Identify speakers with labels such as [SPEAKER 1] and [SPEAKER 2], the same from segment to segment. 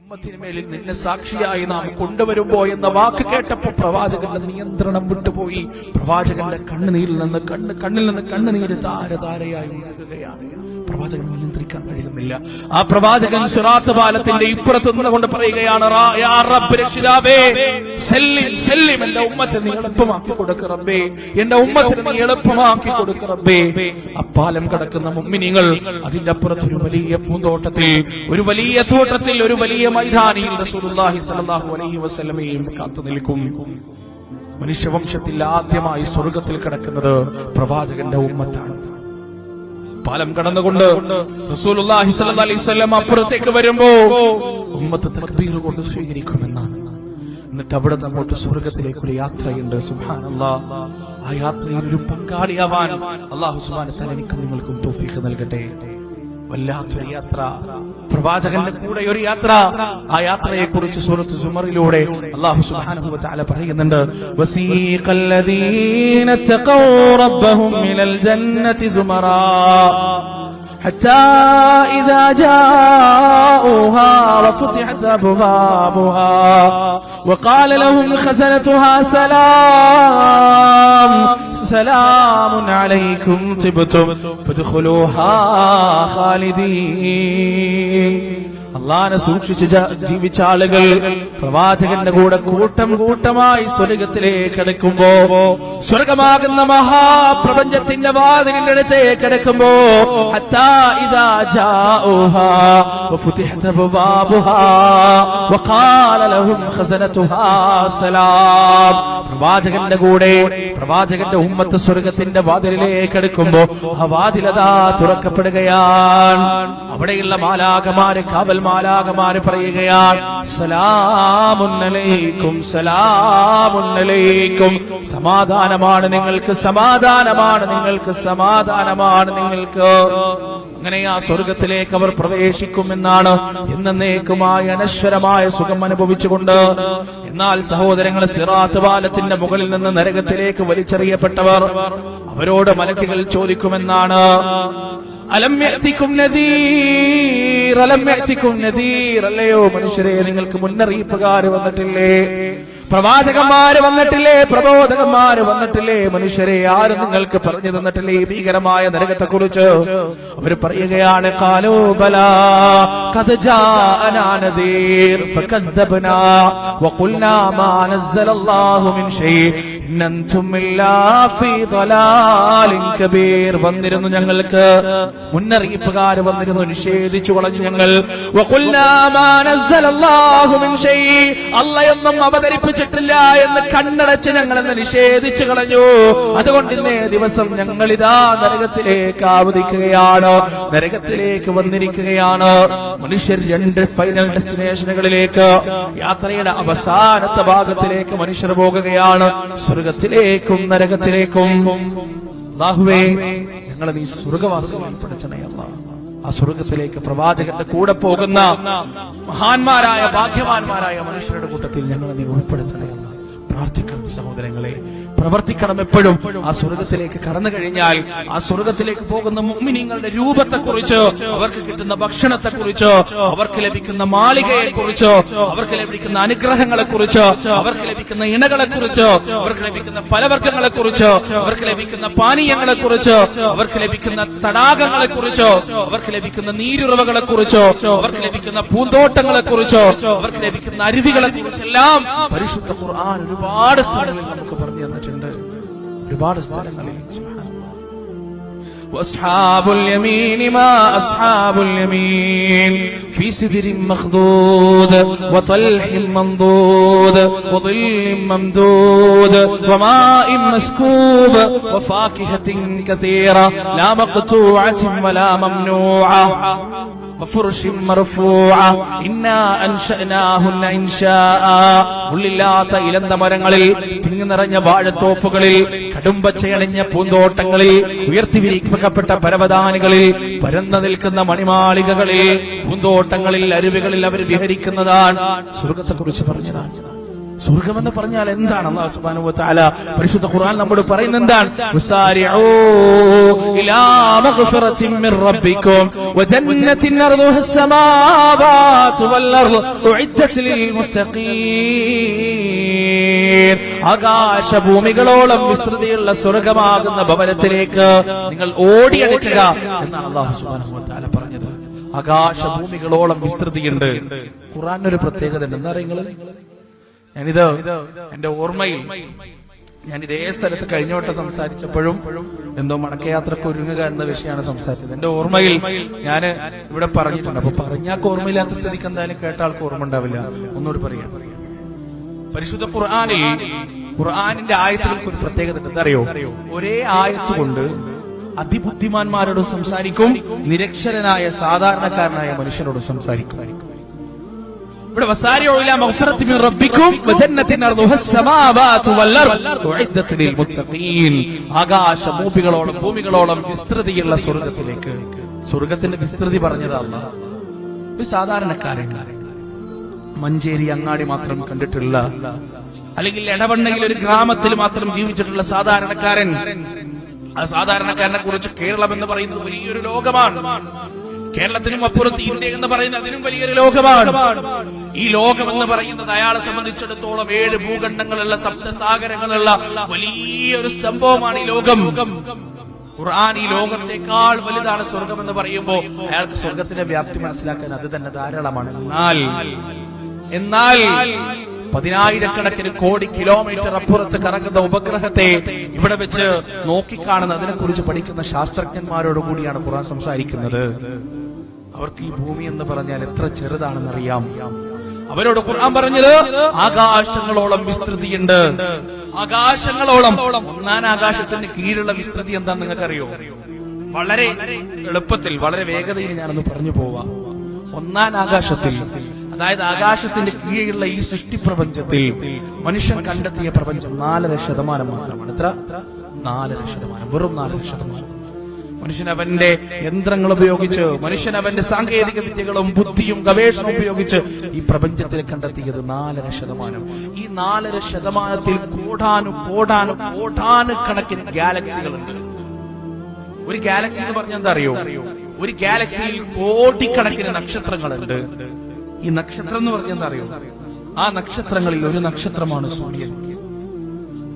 [SPEAKER 1] ഉമ്മത്തിന് മേലിൽ നിന്നെ സാക്ഷിയായി നാം കൊണ്ടുവരുമ്പോ എന്ന വാക്ക് കേട്ടപ്പോ പ്രവാചകന്റെ നിയന്ത്രണം വിട്ടുപോയി. പ്രവാചകന്റെ കണ്ണുനീരിൽ നിന്ന് കണ്ണ് കണ്ണിൽ നിന്ന് കണ്ണുനീര് താരതാരയായി ഒഴുകുകയാണ് പ്രവാചകൻ നിയന്ത്രിക്കാൻ കഴിയുന്നില്ല. ആ പ്രവാചകൻ സിറാത്ത് ബാലത്തിന്റെ ഇപ്പുറത്ത് നിന്നുകൊണ്ട് പറയുകയാണ് എന്റെ ഉമ്മത്തിനെ എളുപ്പമാക്കി കൊടുക്ക് റബ്ബേ റബ്ബേ. ആ പാലം കിടക്കുന്ന മുമ്മിനികൾ അതിന്റെ അപ്പുറത്ത് ഒരു വലിയ പൂന്തോട്ടത്തിൽ ഒരു വലിയ തോട്ടത്തിൽ ഒരു വലിയ മൈതാനിയിൽ റസൂലുള്ളാഹി അലൈഹി കാത്തു നിൽക്കും. മനുഷ്യവംശത്തിൽ ആദ്യമായി സ്വർഗത്തിൽ കിടക്കുന്നത് പ്രവാചകന്റെ ഉമ്മത്താണ്. പാലം കടന്നുകൊണ്ട് റസൂലുള്ളാഹി സ്വല്ലല്ലാഹി അലൈഹി വസല്ലം അപ്പുറത്തേക്ക് വരുമ്പോ ഉമ്മത്ത് കൊണ്ട് സ്വീകരിക്കുമെന്നാണ്. എന്നിട്ട് അവിടെ അങ്ങോട്ട് സ്വർഗത്തിലേക്കൊരു യാത്രയുണ്ട്. സുബ്ഹാനല്ലാ. ആ യാത്രയിൽ ഒരു പങ്കാളിയാവാൻ അള്ളാഹു വ തആല എനിക്കും നിങ്ങൾക്കും തൗഫീഖ് നൽകട്ടെ. വല്ലാത്തൊരു യാത്ര. പ്രവാചകന്റെ കൂടെ ഒരു യാത്ര. ആ യാത്രയെ കുറിച്ച് സൂറത്ത് സുമറിലൂടെ അള്ളാഹു സുബ്ഹാനഹു വതആല പറയുന്നുണ്ട്. വസീഖല്ലദീന തഖൗ റബ്ബഹും മിനൽ ജന്നതി സുമറാ. حتى إذا جاءوها وفتحت أبوابها وقال لهم خزنتها سلام سلام عليكم طبتم فادخلوها خالدين. അള്ളാനെ സൂക്ഷിച്ച് ജീവിച്ച ആളുകൾ പ്രവാചകന്റെ കൂടെ കൂട്ടം കൂട്ടമായി സ്വർഗത്തിലേക്ക് കിടക്കുമ്പോ സ്വർഗമാകുന്ന മഹാപ്രപഞ്ചത്തിന്റെ വാതിലിന്റെ അടുത്തേക്ക് കിടക്കുമ്പോ പ്രവാചകന്റെ കൂടെ പ്രവാചകന്റെ ഉമ്മത്ത് സ്വർഗത്തിന്റെ വാതിലിലേക്ക് എടുക്കുമ്പോ ആ വാതിലതാ തുറക്കപ്പെടുകയാണ്. അവിടെയുള്ള മാലാകമാരെ കാവൽ മാലാകമാര് പറയുകയാണ് സലാമുന്നലേക്കും സലാമുന്നലേക്കും സമാധാനമാണ് നിങ്ങൾക്ക് സമാധാനമാണ് നിങ്ങൾക്ക് സമാധാനമാണ് നിങ്ങൾക്ക്. അങ്ങനെ ആ സ്വർഗത്തിലേക്ക് അവർ പ്രവേശിക്കുമെന്നാണ് എന്നേക്കുമായ അനശ്വരമായ സുഖം അനുഭവിച്ചുകൊണ്ട് എന്നാൽ സഹോദരങ്ങൾ സിറാത്ത് പാലത്തിന്റെ മുകളിൽ നിന്ന് നരകത്തിലേക്ക് വലിച്ചെറിയപ്പെട്ടവർ അവരോട് മലക്കുകൾ ചോദിക്കുമെന്നാണ്. അലം യഅ്തിക്കും നദീർ അലം യഅ്തിക്കും നദീർ അല്ലയോ മനുഷ്യരെ നിങ്ങൾക്ക് മുന്നറിയിപ്പുകാർ വന്നിട്ടില്ലേ? പ്രവാചകന്മാര് വന്നിട്ടില്ലേ? പ്രബോധകന്മാര് വന്നിട്ടില്ലേ? മനുഷ്യരെ ആരും നിങ്ങൾക്ക് പറഞ്ഞു തന്നിട്ടില്ലേ? ഈ ഭീകരമായ നരകത്തെ കുറിച്ച് അവർ പറയുകയാണ് കാലോബല വന്നിരുന്നു ഞങ്ങൾക്ക്. മുന്നറിയിപ്പുകാർ വന്നിരുന്നു നിഷേധിച്ചു കളഞ്ഞു ഞങ്ങൾ. അല്ല എന്നും അവതരിപ്പിച്ചു വെച്ചിട്ടില്ല എന്ന് കണ്ണടച്ച് ഞങ്ങളെന്ന് നിഷേധിച്ചു കളഞ്ഞു. അതുകൊണ്ട് ഇന്നേ ദിവസം ഞങ്ങളിതാ നരകത്തിലേക്ക് ആവതിക്കുകയാണ്. നരകത്തിലേക്ക് വന്നിരിക്കുകയാണ്. മനുഷ്യർ രണ്ട് ഫൈനൽ ഡെസ്റ്റിനേഷനുകളിലേക്ക് യാത്രയുടെ അവസാനത്തെ ഭാഗത്തിലേക്ക് മനുഷ്യർ പോകുകയാണ്. സ്വർഗത്തിലേക്കും നരകത്തിലേക്കും. ബാഹുവേ ഞങ്ങളെ നീ സ്വർഗവാസമായി പഠിച്ചണയല്ല ആ സ്വർഗത്തിലേക്ക് പ്രവാചകന്റെ കൂടെ പോകുന്ന മഹാന്മാരായ ഭാഗ്യവാന്മാരായ മനുഷ്യരുടെ കൂട്ടത്തിൽ ഞങ്ങൾ നീ ഉൾപ്പെടുത്തണമെന്ന് അല്ലാ പ്രാർത്ഥിക്കണം സഹോദരങ്ങളെ. പ്രവർത്തിക്കണം എപ്പോഴും. ആ സ്വർഗത്തിലേക്ക് കടന്നു കഴിഞ്ഞാൽ ആ സ്വർഗത്തിലേക്ക് പോകുന്ന മുഅ്മിനീങ്ങളുടെ രൂപത്തെക്കുറിച്ച് അവർക്ക് കിട്ടുന്ന ഭക്ഷണത്തെക്കുറിച്ച് അവർക്ക് ലഭിക്കുന്ന മാളികയെ കുറിച്ച് അവർക്ക് ലഭിക്കുന്ന അനുഗ്രഹങ്ങളെ കുറിച്ച് അവർക്ക് ലഭിക്കുന്ന ഇണകളെ കുറിച്ച് അവർക്ക് ലഭിക്കുന്ന ഫലവർഗങ്ങളെ കുറിച്ച് അവർക്ക് ലഭിക്കുന്ന പാനീയങ്ങളെ കുറിച്ച് അവർക്ക് ലഭിക്കുന്ന തടാകങ്ങളെ കുറിച്ച് അവർക്ക് ലഭിക്കുന്ന നീരുറവകളെ കുറിച്ച് അവർക്ക് ലഭിക്കുന്ന പൂന്തോട്ടങ്ങളെ കുറിച്ച് അവർക്ക് ലഭിക്കുന്ന അരുവികളെ കുറിച്ചെല്ലാം പരിശുദ്ധ ഖുർആൻ ഒരുപാട് സ്ഥലങ്ങളിൽ നമുക്ക് പറഞ്ഞു തന്നിട്ടുണ്ട് ഒരുപാട് സ്ഥലങ്ങളിൽ സുബ്ഹാനല്ലാഹ്. واصحاب اليمين ما اصحاب اليمين في سدر مخضود وطلح منضود وظل ممدود وماء مسكوب وفاكهة كثيرة لا مقطوعة ولا ممنوعة ഉള്ളില്ലാത്ത ഇലന്ത മരങ്ങളിൽ തിങ്ങി നിറഞ്ഞ വാഴത്തോപ്പുകളിൽ കടുംബച്ചയണിഞ്ഞ പൂന്തോട്ടങ്ങളിൽ ഉയർത്തിവിരിക്കപ്പെട്ട പരവതാനികളിൽ പരന്നു നിൽക്കുന്ന മണിമാളികകളിൽ പൂന്തോട്ടങ്ങളിൽ അരുവികളിൽ അവർ വിഹരിക്കുന്നതാണ്. സ്വർഗത്തെക്കുറിച്ച് പറഞ്ഞതാണ്. സ്വർഗമെന്ന് പറഞ്ഞാൽ എന്താണ്? അള്ളാഹു സുബാനു താല പരിശുദ്ധ ഖുർആൻ നമ്മോട് പറയുന്ന എന്താണ്? ആകാശഭൂമികളോളം വിസ്തൃതിയുള്ള സ്വർഗമാകുന്ന ഭവനത്തിലേക്ക് നിങ്ങൾ ഓടിയെടുക്കുക എന്നാണ് അള്ളാഹു സുബാനു താല പറഞ്ഞത്. ആകാശഭൂമികളോളം വിസ്തൃതിയുണ്ട്. ഖുറാനൊരു പ്രത്യേകത എന്താ പറയുക ഞാനിത് എന്റെ ഓർമ്മയിൽ ഞാൻ ഇതേ സ്ഥലത്ത് കഴിഞ്ഞ വട്ടം സംസാരിച്ചപ്പോഴും എന്തോ മടക്കയാത്രക്ക് ഒരുങ്ങുക എന്ന വിഷയമാണ് സംസാരിച്ചത്. എന്റെ ഓർമ്മയിൽ ഞാൻ ഇവിടെ പറഞ്ഞിട്ടുണ്ട്. അപ്പൊ പറഞ്ഞാൽ ഓർമ്മയില്ലാത്ത സ്ഥിതിക്ക് എന്തായാലും കേട്ട ആൾക്ക് ഓർമ്മ ഉണ്ടാവില്ല. ഒന്നുകൂടി പറയാം. പരിശുദ്ധ ഖുർആാനിൽ ഖുർആാനിന്റെ ആയത്തുകൾക്ക് ഒരു പ്രത്യേകത. എന്തറിയോ ഒരേ ആയത്ത് കൊണ്ട് അതിബുദ്ധിമാന്മാരോടും സംസാരിക്കും നിരക്ഷരനായ സാധാരണക്കാരനായ മനുഷ്യനോടും സംസാരിക്കും. ഇവിടെ ആകാശമൂപികളോളം ഭൂമികളോളം വിസ്തൃതിയുള്ള സ്വർഗത്തിലേക്ക് സ്വർഗത്തിന്റെ വിസ്തൃതി പറഞ്ഞതല്ല. ഒരു സാധാരണക്കാരൻ. മഞ്ചേരി അങ്ങാടി മാത്രം കണ്ടിട്ടുള്ള അല്ലെങ്കിൽ ഇടവണ്ണയിൽ ഒരു ഗ്രാമത്തിൽ മാത്രം ജീവിച്ചിട്ടുള്ള സാധാരണക്കാരൻ. ആ സാധാരണക്കാരനെ കുറിച്ച് കേരളം എന്ന് പറയുന്നത് വലിയൊരു ലോകമാണ്. കേരളത്തിനും അപ്പുറത്ത് ഇന്ത്യ എന്ന് പറയുന്നത് അതിനും വലിയൊരു ലോകമാണ്. ഈ ലോകം എന്ന് പറയുന്നത് അയാളെ സംബന്ധിച്ചിടത്തോളം ഏഴ് ഭൂഖണ്ഡങ്ങളുള്ള സപ്തസാഗരങ്ങളുള്ള വലിയൊരു സംഭവമാണ് ഈ ലോകം. ഖുർആൻ ഈ ലോകത്തെക്കാൾ വലുതാണ് സ്വർഗം എന്ന് പറയുമ്പോൾ അയാൾക്ക് സ്വർഗത്തിന്റെ വ്യാപ്തി മനസ്സിലാക്കാൻ അത് തന്നെ ധാരാളമാണ്. എന്നാൽ എന്നാൽ പതിനായിരക്കണക്കിന് കോടി കിലോമീറ്റർ അപ്പുറത്ത് കറങ്ങുന്ന ഉപഗ്രഹത്തെ ഇവിടെ വെച്ച് നോക്കിക്കാണുന്ന അതിനെക്കുറിച്ച് പഠിക്കുന്ന ശാസ്ത്രജ്ഞന്മാരോട് കൂടിയാണ് ഖുർആൻ സംസാരിക്കുന്നത്. അവർക്ക് ഈ ഭൂമി എന്ന് പറഞ്ഞാൽ എത്ര ചെറുതാണെന്നറിയാം. അവരോട് ഖുർആൻ പറഞ്ഞത് ആകാശങ്ങളോളം വിസ്തൃതിയുണ്ട്. ആകാശങ്ങളോളം ഒന്നാം ആകാശത്തിന് കീഴിലുള്ള വിസ്തൃതി എന്താണെന്ന് നിങ്ങൾക്കറിയോ? വളരെ എളുപ്പത്തിൽ വളരെ വേഗതയിൽ ഞാനൊന്ന് പറഞ്ഞു പോവാം. ഒന്നാം ആകാശത്തിൽ അതായത് ആകാശത്തിന്റെ കീഴിലുള്ള ഈ സൃഷ്ടി പ്രപഞ്ചത്തിൽ മനുഷ്യൻ കണ്ടെത്തിയ പ്രപഞ്ചം നാലര ശതമാനം മാത്രമാണ്. എത്ര? നാലര ശതമാനം. വെറും നാലര ശതമാനം. മനുഷ്യൻ അവന്റെ യന്ത്രങ്ങൾ ഉപയോഗിച്ച് മനുഷ്യൻ അവന്റെ സാങ്കേതിക വിദ്യകളും ബുദ്ധിയും ഗവേഷണവും ഉപയോഗിച്ച് ഈ പ്രപഞ്ചത്തിൽ കണ്ടെത്തിയത് നാലര ശതമാനം. ഈ നാലര ശതമാനത്തിൽ കോടാനു കോടാനു കോടാനു കണക്കിന് ഗാലക്സികളുണ്ട്. ഒരു ഗാലക്സി എന്ന് പറഞ്ഞാൽ എന്താ അറിയോ? ഒരു ഗാലക്സിയിൽ കോടിക്കണക്കിന് നക്ഷത്രങ്ങളുണ്ട്. ഈ നക്ഷത്രം എന്ന് പറഞ്ഞാൽ അറിയോ? ആ നക്ഷത്രങ്ങളിൽ ഒരു നക്ഷത്രമാണ് സൂര്യൻ.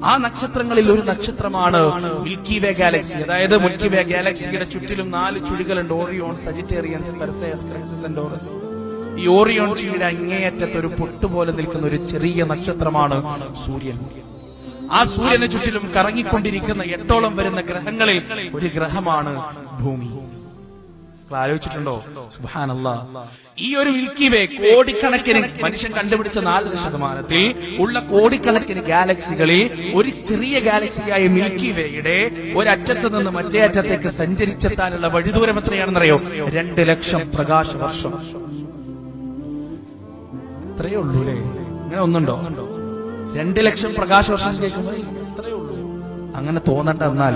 [SPEAKER 1] ആ നക്ഷത്രങ്ങളിൽ ഒരു നക്ഷത്രമാണ് മിൽക്കി വേ ഗാലക്സി. അതായത് മിൽക്കി വേ ഗാലക്സിയുടെ ചുറ്റിലും നാല് ചുഴികളുണ്ട്. ഓറിയോൺ സജിറ്റേറിയൻസ് പെർസേസ് ക്രൈസിസ് എൻഡോറസ് ഈ ഓറിയോൺ ചുഴിയുടെ അങ്ങേയറ്റത്ത് ഒരു പൊട്ടുപോലെ നിൽക്കുന്ന ഒരു ചെറിയ നക്ഷത്രമാണ് സൂര്യൻ. ആ സൂര്യന് ചുറ്റിലും കറങ്ങിക്കൊണ്ടിരിക്കുന്ന എട്ടോളം വരുന്ന ഗ്രഹങ്ങളിൽ ഒരു ഗ്രഹമാണ് ഭൂമി. ആലോചിച്ചിട്ടുണ്ടോ? സുഹാനല്ല ഈ ഒരു മിൽക്കി വേ കോടിക്കണക്കിന് മനുഷ്യൻ കണ്ടുപിടിച്ച നാല് ശതമാനത്തിൽ ഉള്ള കോടിക്കണക്കിന് ഗാലക്സികളിൽ ഒരു ചെറിയ ഗാലക്സിയായ മിൽക്കി വേയുടെ ഒരറ്റത്ത് നിന്ന് മറ്റേ അറ്റത്തേക്ക് സഞ്ചരിച്ചെത്താനുള്ള വഴിദൂരം എത്രയാണെന്നറിയോ? രണ്ട് ലക്ഷം പ്രകാശ വർഷം ഇത്രയേ ഉള്ളൂ അല്ലേ? ഇങ്ങനെ ഒന്നുണ്ടോ? രണ്ട് ലക്ഷം പ്രകാശ വർഷം കേൾക്കുമ്പോൾ ഇത്രയേ ഉള്ളൂ? അങ്ങനെ തോന്നണ്ട എന്നാൽ.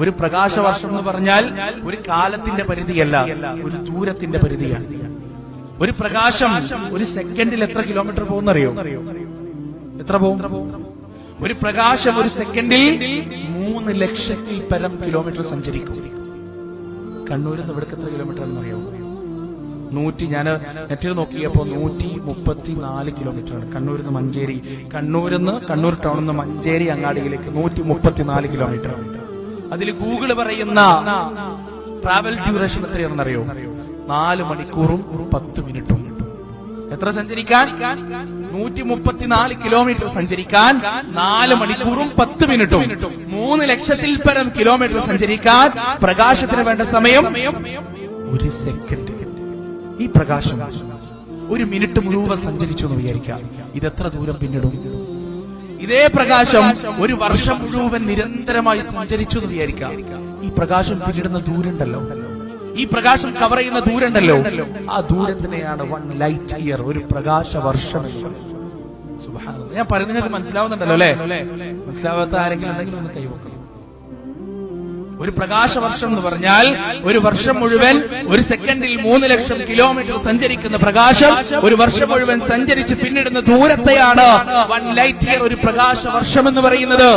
[SPEAKER 1] ഒരു പ്രകാശവർഷം എന്ന് പറഞ്ഞാൽ ഒരു കാലത്തിന്റെ പരിധിയല്ല ഒരു ദൂരത്തിന്റെ പരിധിയാണ്. ഒരു പ്രകാശം ഒരു സെക്കൻഡിൽ എത്ര കിലോമീറ്റർ പോകുന്നറിയോ? എത്ര പോകും? ഒരു പ്രകാശം ഒരു സെക്കൻഡിൽ മൂന്ന് ലക്ഷത്തിൽ പരം കിലോമീറ്റർ സഞ്ചരിക്കും. കണ്ണൂരിൽ നിന്ന് ഇവിടേക്ക് എത്ര കിലോമീറ്റർ ആണെന്നറിയോ നൂറ്റി ഞാൻ നെറ്റിൽ നോക്കിയപ്പോ നൂറ്റി മുപ്പത്തി നാല് കിലോമീറ്റർ ആണ്. കണ്ണൂരിൽ നിന്ന് മഞ്ചേരി കണ്ണൂരിൽ നിന്ന് കണ്ണൂർ ടൗണിൽ നിന്ന് മഞ്ചേരി അങ്ങാടിയിലേക്ക് നൂറ്റി മുപ്പത്തി നാല് കിലോമീറ്റർ. അതിൽ ഗൂഗിൾ പറയുന്ന ട്രാവൽ ഡ്യൂറേഷൻ എത്രയാണെന്നറിയോ നാല് മണിക്കൂറും പത്ത് മിനിറ്റും. എത്ര സഞ്ചരിക്കാൻ? നൂറ്റി മുപ്പത്തിനാല് കിലോമീറ്റർ സഞ്ചരിക്കാൻ നാല് മണിക്കൂറും പത്ത് മിനിറ്റും. മൂന്ന് ലക്ഷത്തിൽ പരം കിലോമീറ്റർ സഞ്ചരിക്കാൻ പ്രകാശത്തിന് വേണ്ട സമയം ഒരു സെക്കൻഡ്. ഈ പ്രകാശം ഒരു മിനിറ്റ് മുഴുവൻ സഞ്ചരിച്ചു എന്ന് വിചാരിക്കാം ഇതെത്ര ദൂരം പിന്നിടും? ഇതേ പ്രകാശം ഒരു വർഷം മുഴുവൻ നിരന്തരമായി സഞ്ചരിച്ചു എന്ന് വിചാരിക്കാം. ഈ പ്രകാശം പിന്നിടുന്ന ദൂരുണ്ടല്ലോ. ഈ പ്രകാശം കവർ ചെയ്യുന്ന ദൂരുണ്ടല്ലോ. ആ ദൂരത്തിനെയാണ് വൺ ലൈറ്റ് ഇയർ ഒരു പ്രകാശ വർഷം. ഞാൻ പറയുന്നത് മനസ്സിലാവുന്നുണ്ടല്ലോ അല്ലെ? മനസ്സിലാവാത്ത ആരെങ്കിലും ഉണ്ടെങ്കിൽ ഒന്ന് കൈവക്കണം ഒരു പ്രകാശവർഷം എന്ന് പറഞ്ഞാൽ ഒരു വർഷം മുഴുവൻ ഒരു സെക്കൻഡിൽ മൂന്ന് ലക്ഷം കിലോമീറ്റർ സഞ്ചരിക്കുന്ന പ്രകാശം ഒരു വർഷം മുഴുവൻ സഞ്ചരിച്ച് പിന്നിടുന്ന ദൂരത്തെയാണ് വൺ ലൈറ്റ് ഇയർ ഒരു പ്രകാശ വർഷം എന്ന് പറയുന്നത്.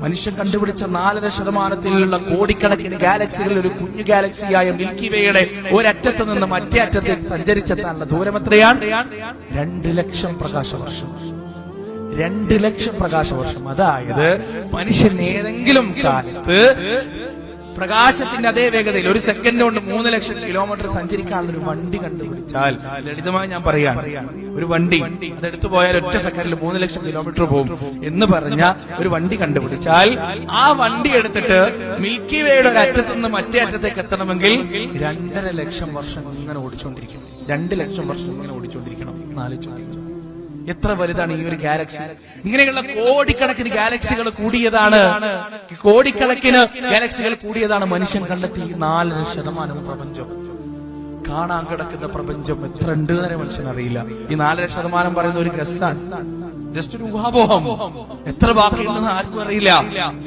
[SPEAKER 1] മനുഷ്യൻ കണ്ടുപിടിച്ച നാലര ശതമാനത്തിലുള്ള കോടിക്കണക്കിന് ഗാലക്സികളിൽ ഒരു കുഞ്ഞു ഗാലക്സിയായ മിൽക്കി വേയുടെ ഒരറ്റത്ത് നിന്ന് മറ്റേ അറ്റത്തേക്ക് സഞ്ചരിച്ചെത്താനുള്ള ദൂരം എത്രയാണ് രണ്ട് ലക്ഷം പ്രകാശവർഷം. രണ്ട് ലക്ഷം പ്രകാശവർഷം. അതായത് മനുഷ്യൻ ഏതെങ്കിലും കാലത്ത് പ്രകാശത്തിന്റെ അതേ വേഗതയിൽ ഒരു സെക്കൻഡ് കൊണ്ട് മൂന്ന് ലക്ഷം കിലോമീറ്റർ സഞ്ചരിക്കാനുള്ള ഒരു വണ്ടി കണ്ടുപിടിച്ചാൽ ലളിതമായി ഞാൻ പറയാം ഒരു വണ്ടി അതെടുത്തു പോയാൽ ഒറ്റ സെക്കൻഡിൽ മൂന്ന് ലക്ഷം കിലോമീറ്റർ പോകും എന്ന് പറഞ്ഞ ഒരു വണ്ടി കണ്ടുപിടിച്ചാൽ ആ വണ്ടി എടുത്തിട്ട് മിൽക്കി വേയുടെ ഒരു അറ്റത്ത് നിന്ന് മറ്റേ അറ്റത്തേക്ക് എത്തണമെങ്കിൽ രണ്ടര ലക്ഷം വർഷം ഇങ്ങനെ ഓടിച്ചുകൊണ്ടിരിക്കും രണ്ട് ലക്ഷം വർഷം ഇങ്ങനെ ഓടിച്ചുകൊണ്ടിരിക്കണം നാല് ചോദിച്ചു എത്ര വലുതാണ് ഈ ഒരു ഗാലക്സി ഇങ്ങനെയുള്ള കോടിക്കണക്കിന് ഗാലക്സികൾ കൂടിയതാണ്. കോടിക്കണക്കിന് ഗാലക്സികൾ കൂടിയതാണ് മനുഷ്യൻ കണ്ടെത്തി നാലര ശതമാനം പ്രപഞ്ചം. കാണാൻ കിടക്കുന്ന പ്രപഞ്ചം എത്ര ഉണ്ട് തന്നെ മനുഷ്യൻ അറിയില്ല. ഈ നാലര ശതമാനം പറയുന്ന ഒരു ഗസ്സാണ്. ജസ്റ്റ് ഒരു ഊഹാപോഹം. എത്ര ബാക്കിയുണ്ടെന്ന് ആർക്കും അറിയില്ല.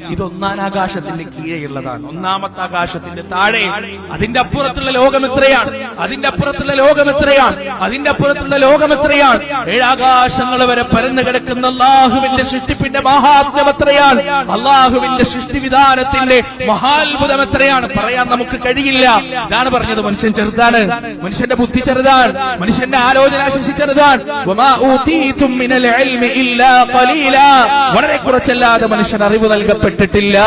[SPEAKER 1] ഇത് ഒന്നാം ആകാശത്തിന്റെ കീഴെയുള്ളതാണ്. ഒന്നാമത്തെ ആകാശത്തിന്റെ താഴെ. അതിന്റെ അപ്പുറത്തുള്ള ലോകം എത്രയാണ്? അതിന്റെ അപ്പുറത്തുള്ള ലോകം എത്രയാണ്? അതിന്റെ അപ്പുറത്തുള്ള ലോകം എത്രയാണ്? ഏഴാകാശങ്ങൾ വരെ പരന്നു കിടക്കുന്ന അള്ളാഹുവിന്റെ സൃഷ്ടിപ്പിന്റെ മഹാത്മ്യം എത്രയാണ്? അള്ളാഹുവിന്റെ സൃഷ്ടിവിധാനത്തിന്റെ മഹാത്ഭുതം എത്രയാണ്? പറയാൻ നമുക്ക് കഴിയില്ല. ഇതാണ് പറഞ്ഞത് മനുഷ്യൻ ചെറുതാണ്. മനുഷ്യന്റെ ബുദ്ധി ചെറുതാണ്. മനുഷ്യന്റെ ആലോചന ശേഷി ചെറുതാണ്. വളരെ കുറച്ചല്ലാതെ മനുഷ്യൻ അറിവ് നൽകപ്പെട്ടിട്ടില്ല.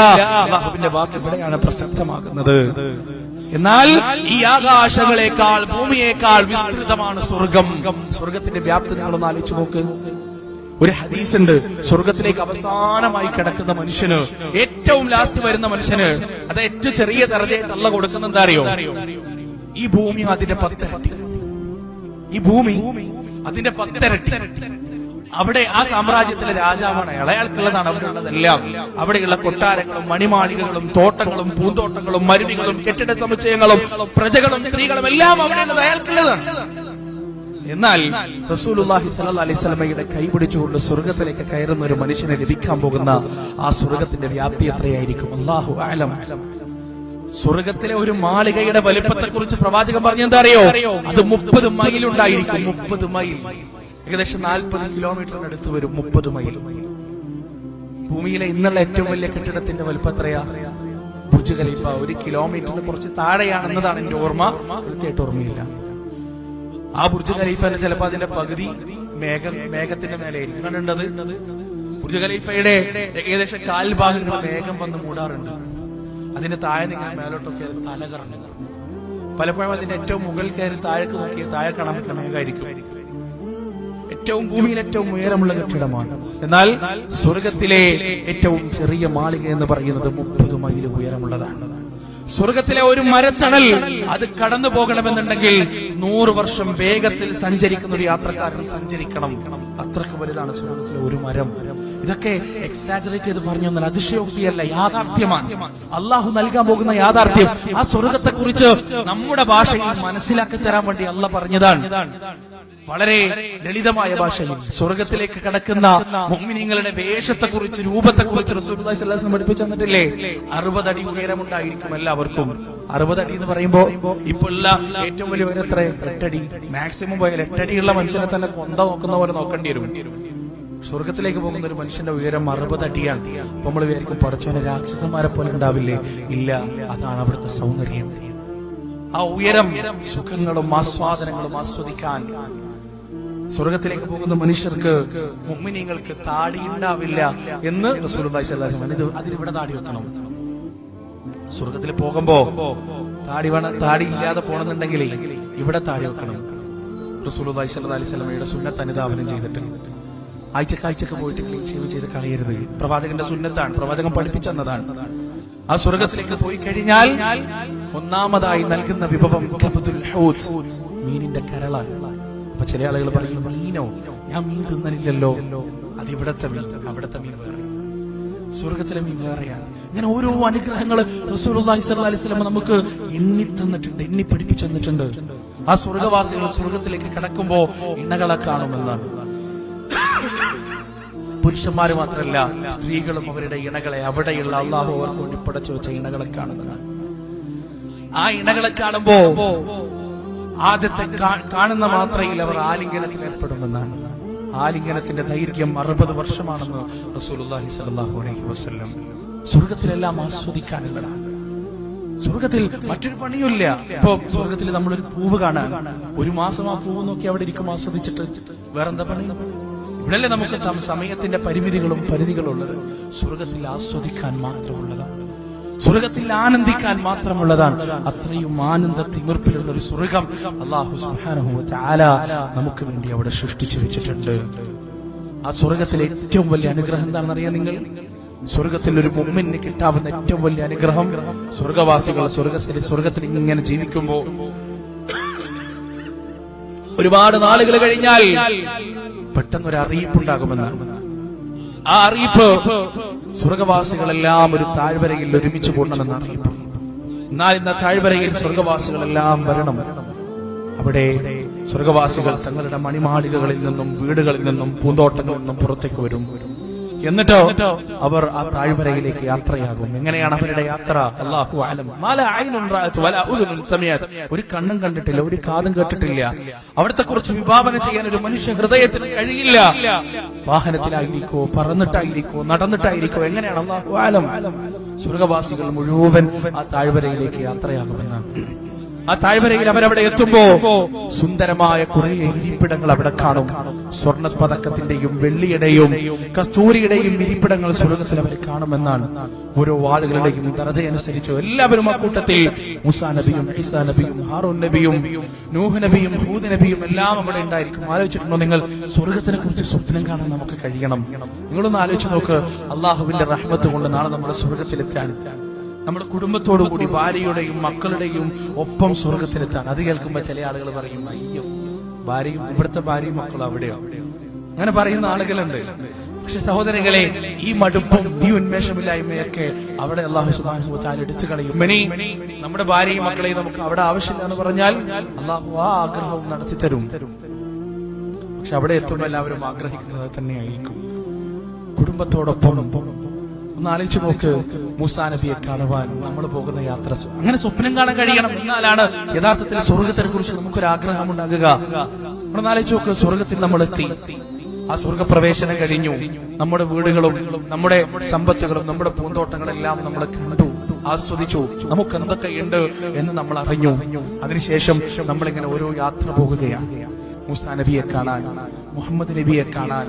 [SPEAKER 1] അള്ളാഹുവിന്റെ വാക്ക് ഇവിടെയാണ് പ്രസക്തമാകുന്നത്. എന്നാൽ ഈ ആകാശങ്ങളെക്കാൾ ഭൂമിയേക്കാൾ വിസ്തൃതമാണ് സ്വർഗം. സ്വർഗത്തിന്റെ വ്യാപ്തി നിങ്ങളൊന്ന് ആലോചിച്ചു നോക്ക്. ഒരു ഹദീസ് ഉണ്ട് സ്വർഗത്തിലേക്ക് അവസാനമായി കിടക്കുന്ന മനുഷ്യന് ഏറ്റവും ലാസ്റ്റ് വരുന്ന മനുഷ്യന് അത് ഏറ്റവും ചെറിയ ദർജയായിട്ട് അല്ല കൊടുക്കുന്ന എന്താ അറിയോ? ഈ ഭൂമി അതിന്റെ പത്തരട്ടി. ഈ ഭൂമി അതിന്റെ പത്തരട്ടി. അവിടെ ആ സാമ്രാജ്യത്തിലെ രാജാവാണ്. അയാൾ അയാൾക്കുള്ളതാണ് അവിടെ ഉള്ളതെല്ലാം അവിടെയുള്ള കൊട്ടാരങ്ങളും മണിമാളികകളും തോട്ടങ്ങളും പൂന്തോട്ടങ്ങളും മരുവികളും കെട്ടിട സമുച്ചയങ്ങളും പ്രജകളും സ്ത്രീകളും എല്ലാം അവിടെയുള്ളത് അയാൾക്കുള്ളതാണ്. എന്നാൽ റസൂലുള്ളാഹി സ്വല്ലല്ലാഹി അലൈഹി വസല്ലമയുടെ കൈപിടിച്ചുകൊണ്ട് സ്വർഗത്തിലേക്ക് കയറുന്ന ഒരു മനുഷ്യനെ ലഭിക്കാൻ പോകുന്ന ആ സ്വർഗത്തിന്റെ വ്യാപ്തി എത്രയായിരിക്കും? അല്ലാഹു അലം. സ്വർഗത്തിലെ ഒരു മാളികയുടെ വലിപ്പത്തെ കുറിച്ച് പ്രവാചകൻ പറഞ്ഞു എന്താ അറിയോ? അത് മുപ്പത് മൈൽ ഉണ്ടായിരിക്കും. മുപ്പത് മൈൽ. ഏകദേശം നാൽപ്പത് കിലോമീറ്ററിന് അടുത്ത് വരും മുപ്പത് മൈൽ. ഭൂമിയിലെ ഇന്നുള്ള ഏറ്റവും വലിയ കെട്ടിടത്തിന്റെ വലിപ്പത്രയാ ബുർജ് ഖലീഫ. ഒരു കിലോമീറ്ററിന് കുറച്ച് താഴെയാണെന്നതാണ് എന്റെ ഓർമ്മ. കൃത്യമായിട്ട് ഓർമ്മയില്ല. ആ ബുർജ് ഖലീഫന്റെ ചിലപ്പോ അതിന്റെ പകുതി മേഘ മേഘത്തിന്റെ മേലെ കണ്ടുണ്ടത്? ബുർജ് ഖലീഫയുടെ ഏകദേശം കാൽ ഭാഗങ്ങൾ മേഘം വന്ന് മൂടാറുണ്ട്. അതിന്റെ താഴെ നിങ്ങൾ മേലോട്ടൊക്കെ അത് തല പലപ്പോഴും അതിന്റെ ഏറ്റവും മുകളിൽ കയറി താഴേക്ക് നോക്കി താഴെ കാണാൻ പറ്റുന്ന ഏറ്റവും ഭൂമിയിൽ ഏറ്റവും ഉയരമുള്ള കെട്ടിടമാണ്. എന്നാൽ സ്വർഗത്തിലെ ഏറ്റവും ചെറിയ മാളിക എന്ന് പറയുന്നത് മുപ്പത് മൈൽ ഉയരമുള്ളതാണ്. സ്വർഗത്തിലെ ഒരു മരത്തണൽ അത് കടന്നു പോകണമെന്നുണ്ടെങ്കിൽ നൂറ് വർഷം വേഗത്തിൽ സഞ്ചരിക്കുന്ന ഒരു യാത്രക്കാരൻ സഞ്ചരിക്കണം. അത്രയ്ക്ക് വലുതാണ് സ്വർഗത്തിലെ ഒരു മരം. ഇതൊക്കെ എക്സാജറേറ്റ് ചെയ്ത് പറഞ്ഞു എന്നാൽ അതിശയോക്തിയല്ല യാഥാർത്ഥ്യമാണ്. അള്ളാഹു നൽകാൻ പോകുന്ന യാഥാർത്ഥ്യം. ആ സ്വർഗത്തെ കുറിച്ച് നമ്മുടെ ഭാഷയിൽ മനസ്സിലാക്കി തരാൻ വേണ്ടി അല്ല പറഞ്ഞതാണ്. വളരെ ലളിതമായ ഭാഷയിൽ സ്വർഗത്തിലേക്ക് കടക്കുന്ന മുഅ്മിനീങ്ങളുടെ വേഷത്തെ കുറിച്ച് രൂപത്തെ കുറിച്ച് റസൂലുള്ളാഹി സ്വല്ലല്ലാഹു അലൈഹി വസല്ലം പഠിപ്പിച്ചു തന്നിട്ടില്ലേ? അറുപതടി ഉയരമുണ്ടായിരിക്കും എല്ലാവർക്കും. അറുപതടി എന്ന് പറയുമ്പോ ഇപ്പൊ ഉള്ള ഏറ്റവും വലിയ ഒരു എത്ര എട്ടടി. മാക്സിമം പോയാൽ എട്ടടിയുള്ള മനുഷ്യനെ തന്നെ കൊന്ത നോക്കുന്ന പോലെ നോക്കേണ്ടി വരും. സ്വർഗത്തിലേക്ക് പോകുന്ന ഒരു മനുഷ്യന്റെ ഉയരം അറുപത് അടിയാണ് അപ്പൊ നമ്മൾ വിചാരിക്കും പടച്ചോനെ രാക്ഷസന്മാരെ പോലെ ഉണ്ടാവില്ലേ? ഇല്ല അതാണ് അവിടുത്തെ സൗന്ദര്യം. ആ ഉയരം സുഖങ്ങളും ആസ്വാദനങ്ങളും ആസ്വദിക്കാൻ. സ്വർഗത്തിലേക്ക് പോകുന്ന മനുഷ്യർക്ക് മുമ്മിനിങ്ങൾക്ക് താടി ഉണ്ടാവില്ല എന്ന് അലൈഹി വസല്ലം ഇത് അതിലിവിടെ താടി വെക്കണം. സ്വർഗത്തിൽ പോകുമ്പോ താടി വേണം താടി ഇല്ലാതെ പോണെന്നുണ്ടെങ്കിൽ ഇവിടെ താടി വെക്കണം. അലൈഹി വസല്ലമയുടെ സുന്നത്ത് ചെയ്തിട്ട് ആഴ്ചക്കാഴ്ചക്ക് പോയിട്ട് ക്ലീൻ ഷേവ് ചെയ്ത് കളയരുത്. പ്രവാചകന്റെ സുന്നത്താണ്. പ്രവാചകൻ പഠിപ്പിച്ചെന്നതാണ് ആ സ്വർഗത്തിലേക്ക് പോയി കഴിഞ്ഞാൽ ഒന്നാമതായി നൽകുന്ന വിഭവം മീനിന്റെ കരളാണ് അപ്പൊ ചില ആളുകൾ പറയും മീനോ? ഞാൻ മീൻ തിന്നലില്ലല്ലോ. അത് ഇവിടത്തെ മീൻ അവിടത്തെ മീൻ വേറെ. സ്വർഗത്തിലെ മീൻ വേറെയാണ് ഇങ്ങനെ ഓരോ അനുഗ്രഹങ്ങൾ വസല്ലം നമുക്ക് എണ്ണി തന്നിട്ടുണ്ട് എണ്ണി പഠിപ്പിച്ചു തന്നിട്ടുണ്ട്. ആ സ്വർഗവാസികൾ സ്വർഗത്തിലേക്ക് കടക്കുമ്പോ ഇണകളെ കാണുമെന്നാണ്. പുരുഷന്മാര് മാത്രമല്ല സ്ത്രീകളും അവരുടെ ഇണകളെ അവിടെയുള്ള അള്ളാഹു അവർക്ക് വേണ്ടി പടച്ചു വെച്ച ഇണകളെ കാണുന്നതാണ്. ആ ഇണകളെ കാണുമ്പോ ആദ്യത്തെ കാണുന്ന മാത്രയിൽ അവർ ആലിംഗനത്തിൽ ഏർപ്പെടുമെന്നാണ്. ആലിംഗനത്തിന്റെ ദൈർഘ്യം അറുപത് വർഷമാണെന്ന് സ്വല്ലല്ലാഹു അലൈഹി വസല്ലം സ്വർഗത്തിലെല്ലാം ആസ്വദിക്കാനുള്ളതാണ് സ്വർഗത്തിൽ മറ്റൊരു പണിയുമില്ല. ഇപ്പൊ സ്വർഗത്തിൽ നമ്മളൊരു പൂവ് കാണാൻ ഒരു മാസം ആ പൂവ് നോക്കി അവിടെ ഇരിക്കും ആസ്വദിച്ചിട്ട്. വേറെന്താ പണി? ഇവിടെയല്ലേ നമുക്ക് സമയത്തിന്റെ പരിമിതികളും പരിധികളും ഉള്ളത് സ്വർഗത്തിൽ ആസ്വദിക്കാൻ മാത്രമുള്ളതാണ്. സ്വർഗത്തിൽ ആനന്ദിക്കാൻ മാത്രമുള്ളതാണ്. അത്രയും ആനന്ദ തിമിർപ്പിലുള്ള ഒരു സ്വർഗം അള്ളാഹു തആല നമുക്ക് വേണ്ടി അവിടെ സൃഷ്ടിച്ചു വെച്ചിട്ടുണ്ട്. ആ സ്വർഗത്തിലെ ഏറ്റവും വലിയ അനുഗ്രഹം എന്താണെന്ന് അറിയാം നിങ്ങൾ? സ്വർഗത്തിൽ ഒരു മുമ്മിന് കിട്ടാവുന്ന ഏറ്റവും വലിയ അനുഗ്രഹം സ്വർഗവാസികൾ സ്വർഗത്തിൽ സ്വർഗത്തിൽ ഇങ്ങനെ ജീവിക്കുമ്പോ. ഒരുപാട് നാളുകൾ കഴിഞ്ഞാൽ പെട്ടെന്ന് ഒരു അറിയിപ്പുണ്ടാകുമെന്നാണ് ആ അറിയിപ്പ് സ്വർഗവാസികളെല്ലാം ഒരു താഴ്വരയിൽ ഒരുമിച്ച് കൂടണമെന്ന് അറിയിപ്പ് എന്നാൽ ഇന്ന് താഴ്വരയിൽ സ്വർഗവാസികളെല്ലാം വരണം. അവിടെ സ്വർഗവാസികൾ തങ്ങളുടെ മണിമാളികകളിൽ നിന്നും വീടുകളിൽ നിന്നും പൂന്തോട്ടങ്ങളിൽ നിന്നും പുറത്തേക്ക് വരും. എന്നിട്ടോ അവർ ആ താഴ്വരയിലേക്ക് യാത്രയാകും. എങ്ങനെയാണ് അവരുടെ യാത്ര? ആലം ഒരു കണ്ണും കണ്ടിട്ടില്ല ഒരു കാതും കേട്ടിട്ടില്ല. അവിടത്തെ കുറിച്ച് വിഭാവന ചെയ്യാൻ ഒരു മനുഷ്യ ഹൃദയത്തിന് കഴിയില്ല. വാഹനത്തിലായിരിക്കോ പറന്നിട്ടായിരിക്കോ നടന്നിട്ടായിരിക്കോ എങ്ങനെയാണ് അള്ളാഹു ആലം സ്വർഗവാസികൾ മുഴുവൻ ആ താഴ്വരയിലേക്ക് യാത്രയാകുമെന്നാണ്. ആ താഴ്വരയിൽ അവരവിടെ എത്തുമ്പോ സുന്ദരമായ കുറെ ഇരിപ്പിടങ്ങൾ അവിടെ കാണും. സ്വർണ പതക്കത്തിന്റെയും വെള്ളിയുടെയും കസ്തൂരിയുടെയും ഇരിപ്പിടങ്ങൾ സ്വർഗത്തിൽ അവർ കാണുമെന്നാണ് ഓരോ ആളുകളുടെയും ദർജയനുസരിച്ച് എല്ലാവരും ആ കൂട്ടത്തിൽ മുസാ നബിയും ഈസാ നബിയും ഹാറൂൻ നബിയും നൂഹ് നബിയും ഹൂദ് നബിയും എല്ലാം അവിടെ ഉണ്ടായിരിക്കും. ആലോചിച്ചിട്ടുണ്ടോ നിങ്ങൾ? സ്വർഗത്തിനെ കുറിച്ച് സ്വപ്നം കാണാൻ നമുക്ക് കഴിയണം. നിങ്ങളൊന്ന് ആലോചിച്ച് നോക്ക്. അള്ളാഹുവിന്റെ റഹ്മത്ത് കൊണ്ട് നാളെ നമ്മുടെ സ്വർഗത്തിലെത്താൻ നമ്മുടെ കുടുംബത്തോടു കൂടി ഭാര്യയുടെയും മക്കളുടെയും ഒപ്പം സ്വർഗത്തിലെത്താൻ. അത് കേൾക്കുമ്പോ ചില ആളുകൾ പറയും അയ്യോ ഭാര്യയും ഇവിടുത്തെ ഭാര്യയും മക്കളും അവിടെയോ? അങ്ങനെ പറയുന്ന ആളുകളുണ്ട്. പക്ഷെ സഹോദരങ്ങളെ ഈ മടുപ്പും ഈ ഉന്മേഷമില്ലായ്മയൊക്കെ അവിടെ അള്ളാഹു സുബാനു താൻ എടുത്തു കളയും. ഇനി നമ്മുടെ ഭാര്യയും മക്കളെയും നമുക്ക് അവിടെ ആവശ്യമില്ല എന്ന് പറഞ്ഞാൽ അള്ളാഹു ആ ആഗ്രഹവും നടത്തി തരും. പക്ഷെ അവിടെ എത്തുമ്പോൾ എല്ലാവരും ആഗ്രഹിക്കുന്നത് തന്നെയായിരിക്കും. കുടുംബത്തോടൊപ്പം ഒന്ന് ആലോചിച്ച് നോക്ക്. മൂസാ നബിയെ കാണുവാൻ നമ്മൾ പോകുന്ന യാത്ര അങ്ങനെ സ്വപ്നം കാണാൻ കഴിയണം. എന്നാലാണ് യഥാർത്ഥത്തിൽ സ്വർഗത്തിനെ കുറിച്ച് നമുക്കൊരു ആഗ്രഹം ഉണ്ടാകുക ആലോചിച്ച് നോക്ക്. സ്വർഗത്തിൽ നമ്മൾ എത്തി ആ സ്വർഗപ്രവേശനം കഴിഞ്ഞു. നമ്മുടെ വീടുകളും നമ്മുടെ സമ്പത്തുകളും നമ്മുടെ പൂന്തോട്ടങ്ങളെല്ലാം നമ്മൾ കണ്ടു ആസ്വദിച്ചു. നമുക്ക് എന്തൊക്കെ ഉണ്ട് എന്ന് നമ്മൾ അറിഞ്ഞു. അതിനുശേഷം നമ്മളിങ്ങനെ ഓരോ യാത്ര പോകുകയാണ്. മുസ്താനബിയെ നബിയെ കാണാൻ. മുഹമ്മദ് നബിയെ കാണാൻ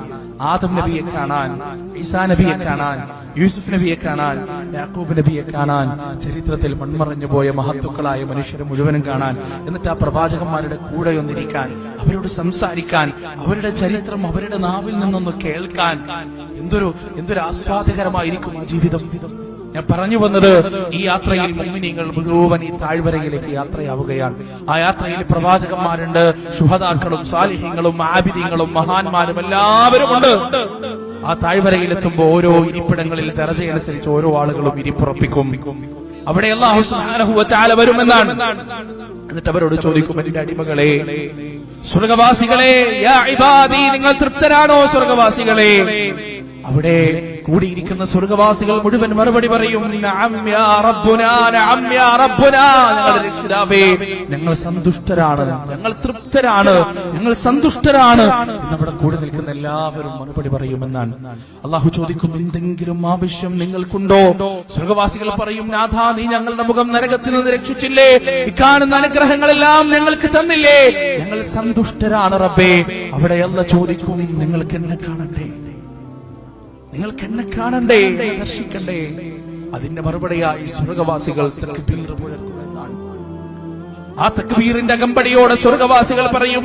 [SPEAKER 1] ആദം നബിയെ കാണാൻ ഈസാ നബിയെ കാണാൻ യൂസുഫ് നബിയെ കാണാൻ യാക്കൂബ് നബിയെ കാണാൻ ചരിത്രത്തിൽ മൺമറഞ്ഞു പോയ മഹത്തുക്കളായ മനുഷ്യരെ മുഴുവനും കാണാൻ എന്നിട്ട് ആ പ്രവാചകന്മാരുടെ കൂടെ ഒന്നിരിക്കാൻ അവരോട് സംസാരിക്കാൻ അവരുടെ ചരിത്രം അവരുടെ നാവിൽ നിന്നൊന്ന് കേൾക്കാൻ എന്തൊരു എന്തൊരു ആസ്വാദകരമായിരിക്കും ആ ജീവിതം. ഞാൻ പറഞ്ഞു വന്നത് ഈ യാത്രയിൽ മുമ്മിനിങ്ങൾ മുഴുവൻ ഈ താഴ്വരയിലേക്ക് യാത്രയാവുകയാണ്. ആ യാത്രയിൽ പ്രവാചകന്മാരുണ്ട് ശുഭദാക്കളും സാലിഹ്യങ്ങളും ആബിദ്യങ്ങളും മഹാന്മാരും എല്ലാവരും ഉണ്ട്. ആ താഴ്വരയിലെത്തുമ്പോൾ ഓരോ ഇരിപ്പിടങ്ങളിൽ ദർജയനുസരിച്ച് ഓരോ ആളുകളും ഇരിപ്പുറപ്പിക്കും. അവിടെ വ തആല വരുമെന്നാണ്. എന്നിട്ട് അവരോട് ചോദിക്കും എന്റെ അടിമകളെ സ്വർഗവാസികളെ നിങ്ങൾ തൃപ്തരാണോ സ്വർഗവാസികളെ? അവിടെ കൂടിയിരിക്കുന്ന സ്വർഗവാസികൾ മുഴുവൻ മറുപടി പറയും ഞങ്ങൾ സന്തുഷ്ടരാണ് ഞങ്ങൾ തൃപ്തരാണ് ഞങ്ങൾ സന്തുഷ്ടരാണ്. നമ്മുടെ കൂടെ നിൽക്കുന്ന എല്ലാവരും മറുപടി പറയുമെന്നാണ്. അള്ളാഹു ചോദിക്കും എന്തെങ്കിലും ആവശ്യം നിങ്ങൾക്കുണ്ടോ? സ്വർഗവാസികൾ പറയും നാഥ നീ ഞങ്ങളുടെ മുഖം നരകത്തിൽ നിന്ന് രക്ഷിച്ചില്ലേ? ഈ കാണുന്ന അനുഗ്രഹങ്ങളെല്ലാം ഞങ്ങൾക്ക് തന്നില്ലേ? ഞങ്ങൾ സന്തുഷ്ടരാണ് റബ്ബേ. അവിടെ അല്ല ചോദിക്കും നിങ്ങൾക്ക് എന്നെ കാണണ്ടേ നിങ്ങൾക്ക് എന്നെ കാണണ്ടേ ദർശിക്കണ്ടേ അതിന്റെ മറുപടിയായി സ്വർഗവാസികൾ തക്ബീർ മുഴക്കുമെന്നാണ് ആ തക്ബീറിന്റെ അകമ്പടിയോടെ സ്വർഗവാസികൾ പറയും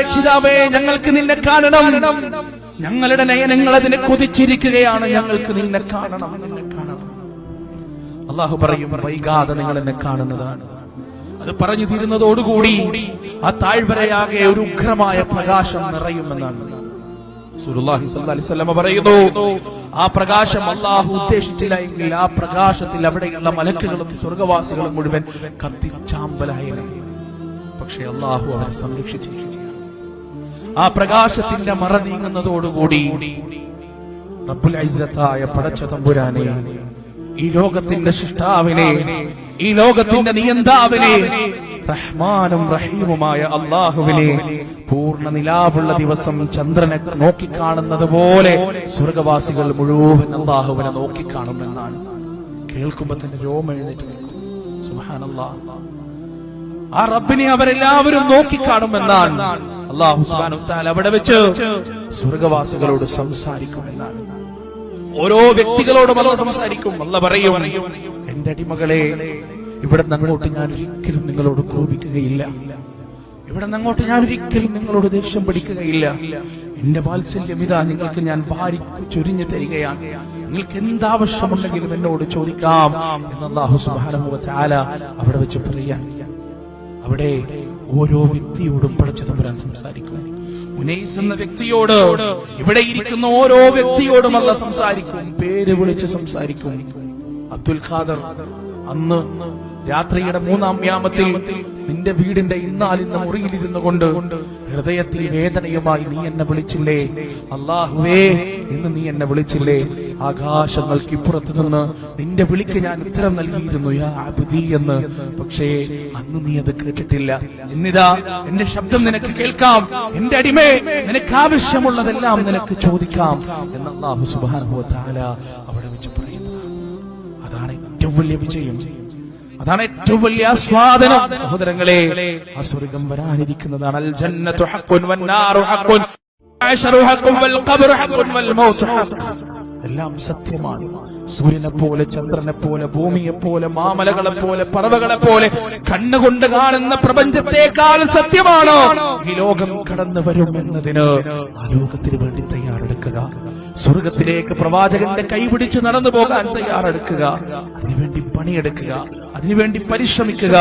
[SPEAKER 1] രക്ഷിതാവേ ഞങ്ങൾക്ക് നിന്നെ കാണണം. ഞങ്ങളുടെ നയനങ്ങൾ അതിനെ കൊതിച്ചിരിക്കുകയാണ് ഞങ്ങൾക്ക് നിന്നെ കാണണം നിന്നെ കാണണം. അള്ളാഹു പറയും വൈകാതെ നിങ്ങൾ എന്നെ കാണുന്നതാണ്. അത് പറഞ്ഞു തീരുന്നതോടുകൂടി ആ താഴ്വരയാകെ ഒരു ഉഗ്രമായ പ്രകാശം നിറയുമെന്നാണ്. റസൂലുള്ളാഹി സ്വല്ലല്ലാഹി അലൈഹി വസല്ലം പറയുന്നു ആ പ്രകാശം അള്ളാഹു ഉദ്ദേശിച്ചില്ല എങ്കിൽ ആ പ്രകാശത്തിൽ അവിടെയുള്ള മലക്കുകളും സ്വർഗവാസികളും മുഴുവൻ കത്തിച്ചാമ്പലായി പക്ഷെ അള്ളാഹു അവരെ സംരക്ഷിച്ചു. ആ പ്രകാശത്തിന്റെ മറ നീങ്ങുന്നതോടുകൂടി റബ്ബുൽ ഇസ്സത്തായ പടച്ച തമ്പുരാനെ ഈ ലോകത്തിന്റെ സൃഷ്ടാവിനെ ഈ ലോകത്തിന്റെ നിയന്താവിനെ റഹ്മാനും റഹീമുമായ അള്ളാഹുവിനെ പൂർണ നിലാവുള്ള ദിവസം ചന്ദ്രനെ നോക്കിക്കാണുന്നത് പോലെ സ്വർഗവാസികൾ മുഴുവൻ അള്ളാഹുവിനെ നോക്കിക്കാണുമെന്നാണ്. കേൾക്കുമ്പോ തന്നെ രോമ എഴുന്നേറ്റ് നിൽക്കും. സുബ്ഹാനല്ലാഹ് ആ റബ്ബിനെ അവരെല്ലാവരും നോക്കിക്കാണുമെന്നാണ് അള്ളാഹു വതആല അവിടെ വെച്ച് സ്വർഗവാസികളോട് സംസാരിക്കുമെന്നാണ്. ഓരോ വ്യക്തികളോടും അല്ല സംസാരിക്കും. അല്ല പറയും എന്റെ അടിമകളെ ഇവിടെ നിന്നങ്ങോട്ട് ഞാൻ ഒരിക്കലും നിങ്ങളോട് കോപിക്കുകയില്ല. ഇവിടെ നിന്നങ്ങോട്ട് ഞാൻ ഒരിക്കലും നിങ്ങളോട് ദേഷ്യം പിടിക്കുകയില്ല. എന്റെ വാത്സല്യം ഇതാ നിങ്ങൾക്ക് ഞാൻ ഭാര്യ ചൊരിഞ്ഞു തരികയാണ്. നിങ്ങൾക്ക് എന്താവശ്യമുണ്ടെങ്കിലും എന്നോട് ചോദിക്കാം എന്ന് വതആല അവിടെ വെച്ച് പറയാൻ. അവിടെ ഓരോ വ്യക്തിയോടും പടച്ചു തമ്പുരാൻ സംസാരിക്കും. ഉനൈസ് എന്ന വ്യക്തിയോട് ഇവിടെ ഇരിക്കുന്ന ഓരോ വ്യക്തിയോടും അല്ല സംസാരിക്കും. പേര് വിളിച്ച് സംസാരിക്കും. അബ്ദുൽ ഖാദർ അന്ന് രാത്രിയുടെ മൂന്നാം വ്യാമത്തിൽ നിന്റെ വീടിന്റെ ഇന്നാലിന്ന് മുറിയിലിരുന്നു കൊണ്ട് ഹൃദയത്തിൽ വേദനയുമായി നീ എന്നെ വിളിച്ചില്ലേ? അള്ളാഹുവേ എന്ന് നീ എന്നെ വിളിച്ചില്ലേ? ആകാശങ്ങൾക്ക് ഇപ്പുറത്ത് നിന്ന് നിന്റെ വിളിക്ക് ഞാൻ ഉത്തരം നൽകിയിരുന്നു യാ എന്ന്. പക്ഷേ അന്ന് നീ അത് കേട്ടിട്ടില്ല. ഇന്നിതാ എന്റെ ശബ്ദം നിനക്ക് കേൾക്കാം. എന്റെ അടിമേ നിനക്ക് ആവശ്യമുള്ളതെല്ലാം നിനക്ക് ചോദിക്കാം എന്ന് അള്ളാഹു തആല അവിടെ വെച്ച് പറയുന്നതാണ്. അതാണ് ഏറ്റവും വലിയ വിജയം. അതാണ് ഏറ്റവും വലിയ ആസ്വാദനം. സഹോദരങ്ങളെ ആ സ്വർഗം വരാനിരിക്കുന്നതാണ്. അൽ ജന്നത്തു ഹഖുൻ വന്നാറു ഹഖുൻ അശറു ഹഖുൻ വൽ ഖബറു വൽ എല്ലാം സത്യമാണ്. സൂര്യനെ പോലെ ചന്ദ്രനെ പോലെ ഭൂമിയെ പോലെ മാമലകളെ പോലെ പറവകളെ പോലെ കണ്ണുകൊണ്ട് കാണുന്ന പ്രപഞ്ചത്തെക്കാൾ സത്യമാണോ? ഈ ലോകം കടന്നു വരും എന്നതിന് ആ ലോകത്തിന് വേണ്ടി തയ്യാറെടുക്കുക. സ്വർഗത്തിലേക്ക് പ്രവാചകന്റെ കൈപിടിച്ച് നടന്നു പോകാൻ തയ്യാറെടുക്കുക. അതിനുവേണ്ടി പണിയെടുക്കുക. അതിനുവേണ്ടി പരിശ്രമിക്കുക.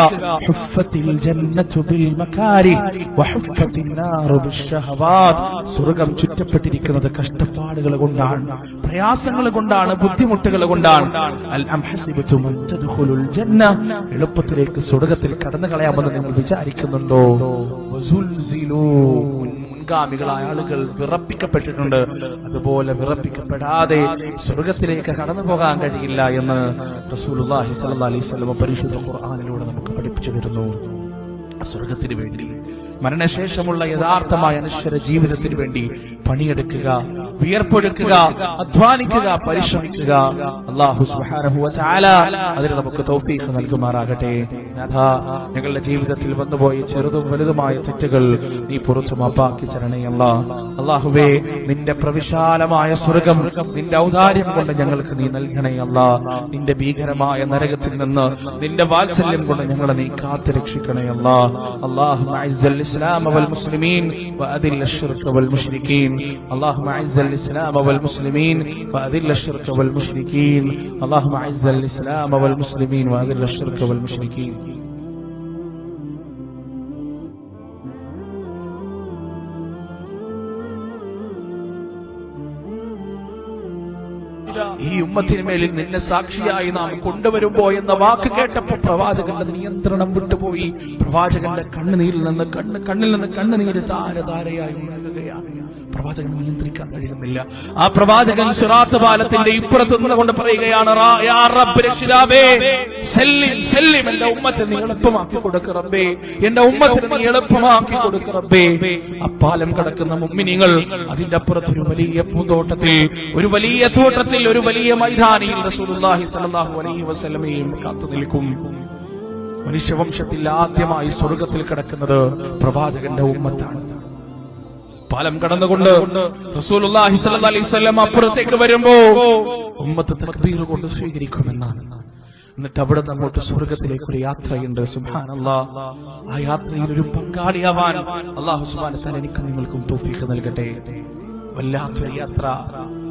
[SPEAKER 1] സ്വർഗം ചുറ്റപ്പെട്ടിരിക്കുന്നത് കഷ്ടപ്പാടുകൾ കൊണ്ടാണ് പ്രയാസങ്ങൾ കൊണ്ടാണ് ബുദ്ധിമുട്ടുകൾ കൊണ്ടാണ്. എളുപ്പത്തിലേക്ക് സ്വർഗത്തിൽ കടന്നു കളയാമെന്ന് നിങ്ങൾ വിചാരിക്കുന്നുണ്ടോ? മുൻഗാമികളായ ആളുകൾ വിറപ്പിക്കപ്പെട്ടിട്ടുണ്ട്. അതുപോലെ വിറപ്പിക്കപ്പെടാതെ സ്വർഗത്തിലേക്ക് കടന്നു പോകാൻ കഴിയില്ല എന്ന് റസൂലുള്ളാഹി സ്വല്ലല്ലാഹി അലൈഹി വസല്ലം പരിശുദ്ധ ഖുർആനിലൂടെ നമുക്ക് പഠിപ്പിച്ചു തരുന്നു. സ്വർഗത്തിന് വേണ്ടി മരണശേഷമുള്ള യഥാർത്ഥമായ അനശ്വര ജീവിതത്തിന് വേണ്ടി പണിയെടുക്കുക വിയർപ്പൊഴുക്കുക അധ്വാനിക്കുക പരിശ്രമിക്കുക. അള്ളാഹു അതിൽ നമുക്ക് തൗഫീഖ് നൽകുമാറാകട്ടെ. ഞങ്ങളുടെ ജീവിതത്തിൽ വന്നുപോയ ചെറുതും വലുതുമായ തെറ്റുകൾ നീ പുറത്തു മാപ്പാക്കി ചരണയല്ല അള്ളാഹുവേ നിന്റെ പ്രവിശാലമായ സ്വർഗം നിന്റെ ഔദാര്യം കൊണ്ട് ഞങ്ങൾക്ക് നീ നൽകണയല്ല നിന്റെ ഭീകരമായ നരകത്തിൽ നിന്ന് നിന്റെ വാത്സല്യം കൊണ്ട് ഞങ്ങളെ നീ കാത്തുരക്ഷിക്കണയല്ല അള്ളാഹു ഇസ്ലാം മുസ്ലിമീൻ അള്ളാഹു الاسلام والمسلمين واذل الشرك والمشركين اللهم اعز الاسلام والمسلمين واذل الشرك والمشركين اللهم اعز الاسلام والمسلمين واذل الشرك والمشركين ഈ ഉമ്മത്തിന് മേലിൽ നിന്നെ സാക്ഷിയായി നാം കൊണ്ടുവരുമ്പോ എന്ന വാക്ക് കേട്ടപ്പോ പ്രവാചകന്റെ നിയന്ത്രണം വിട്ടുപോയി പ്രവാചകന്റെ കണ്ണുനീരിൽ നിന്ന് കണ്ണ് കണ്ണിൽ നിന്ന് കണ്ണുനീര് താരധാരയായി ഒഴുകുകയാണ് പ്രവാചകൻ നിയന്ത്രിക്കാൻ കഴിയുന്നില്ല. ആ പ്രവാചകൻ സിറാത്ത് പാലത്തിന്റെ ഇപ്പുറത്ത് നിന്നുകൊണ്ട് പറയുകയാണ് എന്റെ എളുപ്പമാക്കി കൊടുക്ക റബ്ബേ റബ്ബേ. അപ്പാലം കിടക്കുന്ന മുമ്മിനികൾ അതിന്റെ അപ്പുറത്ത് ഒരു വലിയ പൂന്തോട്ടത്തിൽ ഒരു വലിയ തോട്ടത്തിൽ ഒരു വലിയ മൈതാനിയിൽ റസൂലുള്ളാഹി സ്വല്ലല്ലാഹു അലൈഹി കാത്തു നിൽക്കും. മനുഷ്യവംശത്തിൽ ആദ്യമായി സ്വർഗത്തിൽ കിടക്കുന്നത് പ്രവാചകന്റെ ഉമ്മത്താണ്. പാലം കടന്നുകൊണ്ട് റസൂലുള്ളാഹി സ്വല്ലല്ലാഹി അലൈഹി വസല്ലം അപ്പുറത്തേക്ക് വരുമ്പോ ഉമ്മത്ത് കൊണ്ട് സ്വീകരിക്കുമെന്നാണ്. എന്നിട്ട് അവിടെ അങ്ങോട്ട് സ്വർഗത്തിലേക്ക് ഒരു യാത്രയുണ്ട്. സുബ്ഹാനല്ലാ. ആ യാത്രയിൽ ഒരു പങ്കാളിയാവാൻ അള്ളാഹു സുബ്ഹാനഹു എനിക്ക് നിങ്ങൾക്കും തൗഫീഖ് നൽകട്ടെ. വല്ലാത്തൊരു യാത്ര.